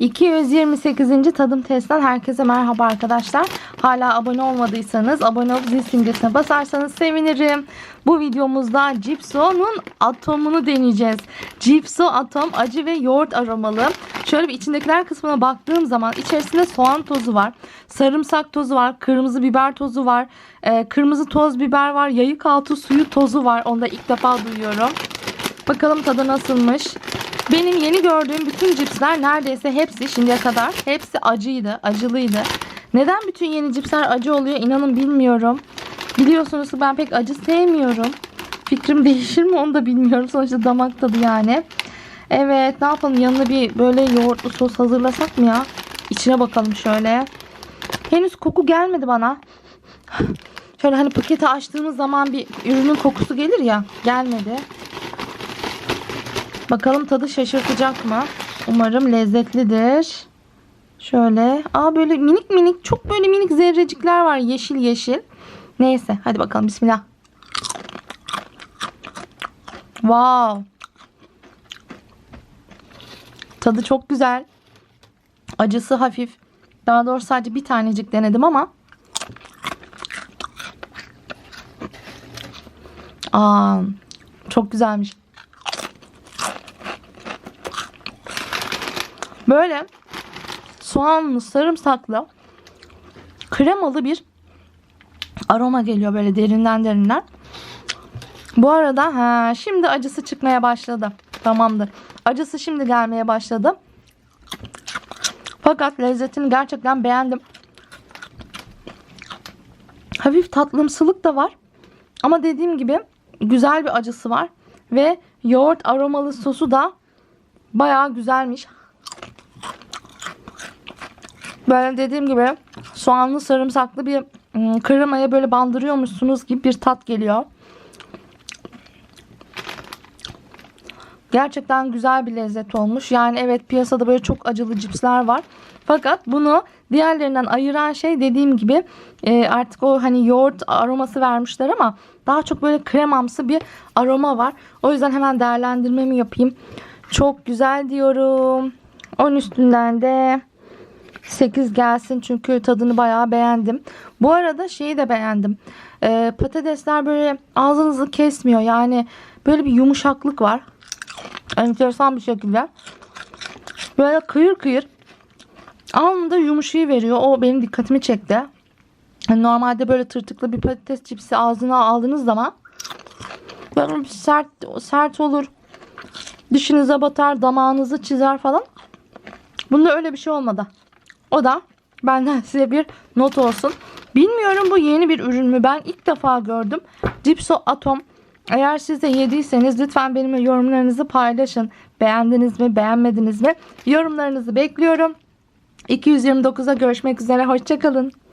228. tadım testten herkese merhaba arkadaşlar. Hala abone olmadıysanız abone olup zil simgesine basarsanız sevinirim. Bu videomuzda Cipso'nun atomunu deneyeceğiz. Cipso atom acı ve yoğurt aromalı. Şöyle bir içindekiler kısmına baktığım zaman içerisinde soğan tozu var. Sarımsak tozu var. Kırmızı biber tozu var. e, kırmızı toz biber var. Yayık altı suyu tozu var. Onu da ilk defa duyuyorum. Bakalım tadı nasılmış. Benim yeni gördüğüm bütün cipsler neredeyse hepsi şimdiye kadar hepsi acıydı, acılıydı. Neden bütün yeni cipsler acı oluyor inanın bilmiyorum. Biliyorsunuz ki ben pek acı sevmiyorum. Fikrim değişir mi onu da bilmiyorum. Sonuçta damak tadı yani. Evet ne yapalım yanına bir böyle yoğurtlu sos hazırlasak mı ya? İçine bakalım şöyle. Henüz koku gelmedi bana. Şöyle hani paketi açtığımız zaman bir ürünün kokusu gelir ya. Gelmedi. Bakalım tadı şaşırtacak mı? Umarım lezzetlidir. Şöyle. Aa böyle minik minik çok böyle minik zerrecikler var. Yeşil yeşil. Neyse hadi bakalım bismillah. Wow. Tadı çok güzel. Acısı hafif. Daha doğrusu sadece bir tanecik denedim ama. Aa, çok güzelmiş. Böyle soğanlı, sarımsaklı, kremalı bir aroma geliyor böyle derinden derinden. Bu arada ha, şimdi acısı çıkmaya başladı. Tamamdır. Acısı şimdi gelmeye başladı. Fakat lezzetini gerçekten beğendim. Hafif tatlımsılık da var. Ama dediğim gibi güzel bir acısı var. Ve yoğurt aromalı sosu da bayağı güzelmiş. Böyle dediğim gibi soğanlı sarımsaklı bir ım, kremaya böyle bandırıyormuşsunuz gibi bir tat geliyor. Gerçekten güzel bir lezzet olmuş. Yani evet piyasada böyle çok acılı cipsler var. Fakat bunu diğerlerinden ayıran şey dediğim gibi e, artık o hani yoğurt aroması vermişler ama daha çok böyle kremamsı bir aroma var. O yüzden hemen değerlendirmemi yapayım. Çok güzel diyorum. 10 üstünden de 8 gelsin çünkü tadını bayağı beğendim. Bu arada şeyi de beğendim. Ee, patatesler böyle ağzınızı kesmiyor. Yani böyle bir yumuşaklık var. Enteresan bir şekilde. Böyle kıyır kıyır. Anında yumuşayı veriyor. O benim dikkatimi çekti. Normalde böyle tırtıklı bir patates cipsi ağzına aldığınız zaman böyle bir sert sert olur. Dişinize batar, damağınızı çizer falan. Bunda öyle bir şey olmadı. O da benden size bir not olsun. Bilmiyorum bu yeni bir ürün mü? Ben ilk defa gördüm. Dipso Atom. Eğer siz de yediyseniz lütfen benimle yorumlarınızı paylaşın. Beğendiniz mi, beğenmediniz mi? Yorumlarınızı bekliyorum. 229'a görüşmek üzere. Hoşçakalın.